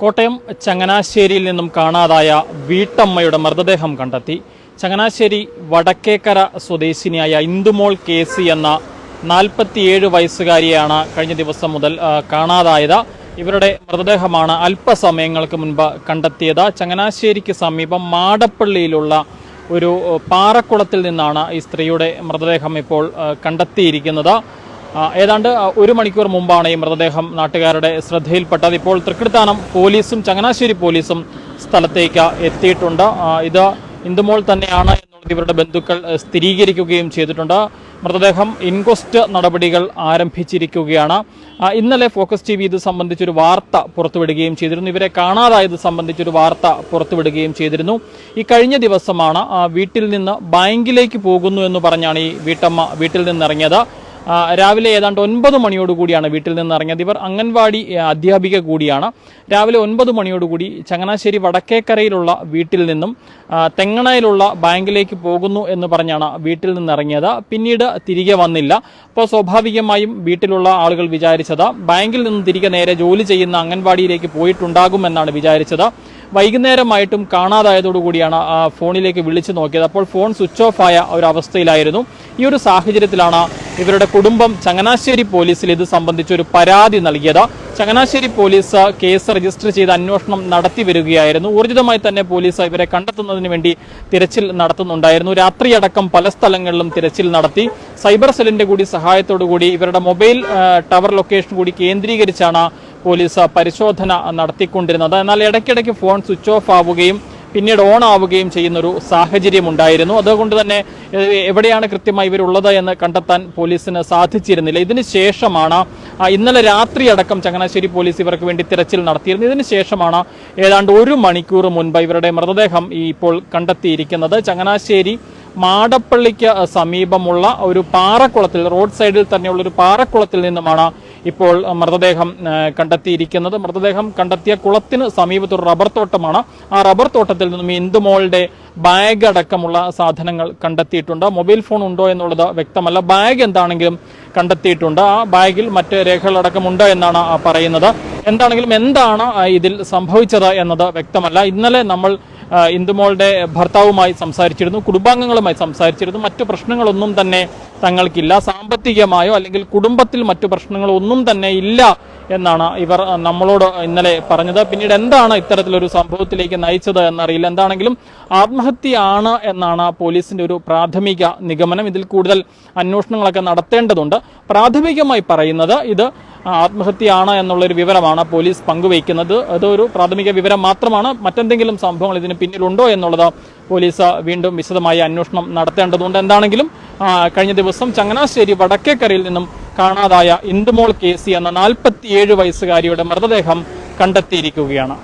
കോട്ടയം ചങ്ങനാശ്ശേരിയിൽ നിന്നും കാണാതായ വീട്ടമ്മയുടെ മൃതദേഹം കണ്ടെത്തി. ചങ്ങനാശ്ശേരി വടക്കേക്കര സ്വദേശിനിയായ ഇന്ദുമോൾ കെ സി എന്ന നാൽപ്പത്തിയേഴ് വയസ്സുകാരിയാണ് കഴിഞ്ഞ ദിവസം മുതൽ കാണാതായത്. ഇവരുടെ മൃതദേഹമാണ് അല്പസമയങ്ങൾക്ക് മുൻപ് കണ്ടെത്തിയത്. ചങ്ങനാശ്ശേരിക്ക് സമീപം മാടപ്പള്ളിയിലുള്ള ഒരു പാറക്കുളത്തിൽ നിന്നാണ് ഈ സ്ത്രീയുടെ മൃതദേഹം ഇപ്പോൾ കണ്ടെത്തിയിരിക്കുന്നത്. ഏതാണ്ട് ഒരു മണിക്കൂർ മുമ്പാണ് ഈ മൃതദേഹം നാട്ടുകാരുടെ ശ്രദ്ധയിൽപ്പെട്ടത്. ഇപ്പോൾ തൃക്കൃത്താനം പോലീസും ചങ്ങനാശ്ശേരി പോലീസും സ്ഥലത്തേക്ക് എത്തിയിട്ടുണ്ട്. ഇത് ഇന്ദുമോൾ തന്നെയാണ് എന്നുള്ളത് ഇവരുടെ ബന്ധുക്കൾ സ്ഥിരീകരിക്കുകയും ചെയ്തിട്ടുണ്ട്. മൃതദേഹം ഇൻക്വസ്റ്റ് നടപടികൾ ആരംഭിച്ചിരിക്കുകയാണ്. ഇന്നലെ ഫോക്കസ് ടി വി ഇത് സംബന്ധിച്ചൊരു വാർത്ത പുറത്തുവിടുകയും ചെയ്തിരുന്നു. ഇവരെ കാണാതായത് സംബന്ധിച്ചൊരു വാർത്ത പുറത്തുവിടുകയും ചെയ്തിരുന്നു. ഈ കഴിഞ്ഞ ദിവസമാണ് വീട്ടിൽ നിന്ന് ബാങ്കിലേക്ക് പോകുന്നു എന്ന് പറഞ്ഞാണ് ഈ വീട്ടമ്മ വീട്ടിൽ നിന്നിറങ്ങിയത്. രാവിലെ ഏതാണ്ട് ഒൻപത് മണിയോടുകൂടിയാണ് വീട്ടിൽ നിന്ന് ഇറങ്ങിയത്. ഇവർ അംഗൻവാടി അധ്യാപിക കൂടിയാണ്. രാവിലെ ഒൻപത് മണിയോടുകൂടി ചങ്ങനാശ്ശേരി വടക്കേക്കരയിലുള്ള വീട്ടിൽ നിന്നും തെങ്ങണയിലുള്ള ബാങ്കിലേക്ക് പോകുന്നു എന്ന് പറഞ്ഞാണ് വീട്ടിൽ നിന്ന് ഇറങ്ങിയത്. പിന്നീട് തിരികെ വന്നില്ല. അപ്പോൾ സ്വാഭാവികമായും വീട്ടിലുള്ള ആളുകൾ വിചാരിച്ചത് ബാങ്കിൽ നിന്ന് തിരികെ നേരെ ജോലി ചെയ്യുന്ന അംഗൻവാടിയിലേക്ക് പോയിട്ടുണ്ടാകുമെന്നാണ് വിചാരിച്ചത്. വൈകുന്നേരമായിട്ടും കാണാതായതോടുകൂടിയാണ് ഫോണിലേക്ക് വിളിച്ചു നോക്കിയത്. അപ്പോൾ ഫോൺ സ്വിച്ച് ഓഫ് ആയ ഒരു അവസ്ഥയിലായിരുന്നു. ഈ ഒരു സാഹചര്യത്തിലാണ് ഇവരുടെ കുടുംബം ചങ്ങനാശ്ശേരി പോലീസിൽ ഇത് സംബന്ധിച്ച് ഒരു പരാതി നൽകിയത്. ചങ്ങനാശ്ശേരി പോലീസ് കേസ് രജിസ്റ്റർ ചെയ്ത് അന്വേഷണം നടത്തി വരികയായിരുന്നു. ഊർജിതമായി തന്നെ പോലീസ് ഇവരെ കണ്ടെത്തുന്നതിന് വേണ്ടി തിരച്ചിൽ നടത്തുന്നുണ്ടായിരുന്നു. രാത്രിയടക്കം പല സ്ഥലങ്ങളിലും തിരച്ചിൽ നടത്തി. സൈബർ സെല്ലിന്റെ കൂടി സഹായത്തോടു കൂടി ഇവരുടെ മൊബൈൽ ടവർ ലൊക്കേഷൻ കൂടി കേന്ദ്രീകരിച്ചാണ് പോലീസ് പരിശോധന നടത്തിക്കൊണ്ടിരുന്നത്. എന്നാൽ ഇടയ്ക്കിടയ്ക്ക് ഫോൺ സ്വിച്ച് ഓഫ് ആവുകയും പിന്നീട് ഓൺ ആവുകയും ചെയ്യുന്ന ഒരു സാഹചര്യം ഉണ്ടായിരുന്നു. അതുകൊണ്ട് തന്നെ എവിടെയാണ് കൃത്യമായി ഇവരുള്ളത് എന്ന് കണ്ടെത്താൻ പോലീസിന് സാധിച്ചിരുന്നില്ല. ഇതിന് ശേഷമാണ് ഇന്നലെ രാത്രി അടക്കം ചങ്ങനാശ്ശേരി പോലീസ് ഇവർക്ക് വേണ്ടി തിരച്ചിൽ നടത്തിയിരുന്നു. ഇതിന് ശേഷമാണ് ഏതാണ്ട് ഒരു മണിക്കൂർ മുൻപ് ഇവരുടെ മൃതദേഹം ഇപ്പോൾ കണ്ടെത്തിയിരിക്കുന്നത്. ചങ്ങനാശ്ശേരി മാടപ്പള്ളിക്ക് സമീപമുള്ള ഒരു പാറക്കുളത്തിൽ റോഡ് സൈഡിൽ തന്നെയുള്ള ഒരു പാറക്കുളത്തിൽ നിന്നുമാണ് ഇപ്പോൾ മൃതദേഹം കണ്ടെത്തിയിരിക്കുന്നത്. മൃതദേഹം കണ്ടെത്തിയ കുളത്തിന് സമീപത്തൊരു റബ്ബർ തോട്ടമാണ്. ആ റബ്ബർ തോട്ടത്തിൽ നിന്നും ഇന്ദുമോളുടെ ബാഗ് അടക്കമുള്ള സാധനങ്ങൾ കണ്ടെത്തിയിട്ടുണ്ട്. മൊബൈൽ ഫോൺ ഉണ്ടോ എന്നുള്ളത് വ്യക്തമല്ല. ബാഗ് എന്താണെങ്കിലും കണ്ടെത്തിയിട്ടുണ്ട്. ആ ബാഗിൽ മറ്റ് രേഖകളടക്കമുണ്ട് എന്നാണ് പറയുന്നത്. എന്താണെങ്കിലും എന്താണ് ഇതിൽ സംഭവിച്ചത് എന്നത് വ്യക്തമല്ല. ഇന്നലെ നമ്മൾ ഇന്ദുമോളുടെ ഭർത്താവുമായി സംസാരിച്ചിരുന്നു കുടുംബാംഗങ്ങളുമായി സംസാരിച്ചിരുന്നു. മറ്റു പ്രശ്നങ്ങളൊന്നും തന്നെ തങ്ങൾക്കില്ല. സാമ്പത്തികമായോ അല്ലെങ്കിൽ കുടുംബത്തിൽ മറ്റു പ്രശ്നങ്ങളോ ഒന്നും തന്നെ ഇല്ല എന്നാണ് ഇവർ നമ്മളോട് ഇന്നലെ പറഞ്ഞത്. പിന്നീട് എന്താണ് ഇത്തരത്തിലൊരു സംഭവത്തിലേക്ക് നയിച്ചത് എന്നറിയില്ല. എന്താണെങ്കിലും ആത്മഹത്യയാണ് എന്നാണ് പോലീസിന്റെ ഒരു പ്രാഥമിക നിഗമനം. ഇതിൽ കൂടുതൽ അന്വേഷണങ്ങളൊക്കെ നടത്തേണ്ടതുണ്ട്. പ്രാഥമികമായി പറയുന്നത് ഇത് ആത്മഹത്യയാണ് എന്നുള്ളൊരു വിവരമാണ് പോലീസ് പങ്കുവയ്ക്കുന്നത്. അതൊരു പ്രാഥമിക വിവരം മാത്രമാണ്. മറ്റെന്തെങ്കിലും സംഭവങ്ങൾ ഇതിന് പിന്നിലുണ്ടോ എന്നുള്ളത് പോലീസ് വീണ്ടും വിശദമായ അന്വേഷണം നടത്തേണ്ടതുണ്ട്. എന്താണെങ്കിലും കഴിഞ്ഞ ദിവസം ചങ്ങനാശ്ശേരി വടക്കേക്കരയിൽ നിന്നും കാണാതായ ഇന്ദുമോൾ കെ സി എന്ന നാൽപ്പത്തിയേഴ് വയസ്സുകാരിയുടെ മൃതദേഹം കണ്ടെത്തിയിരിക്കുകയാണ്.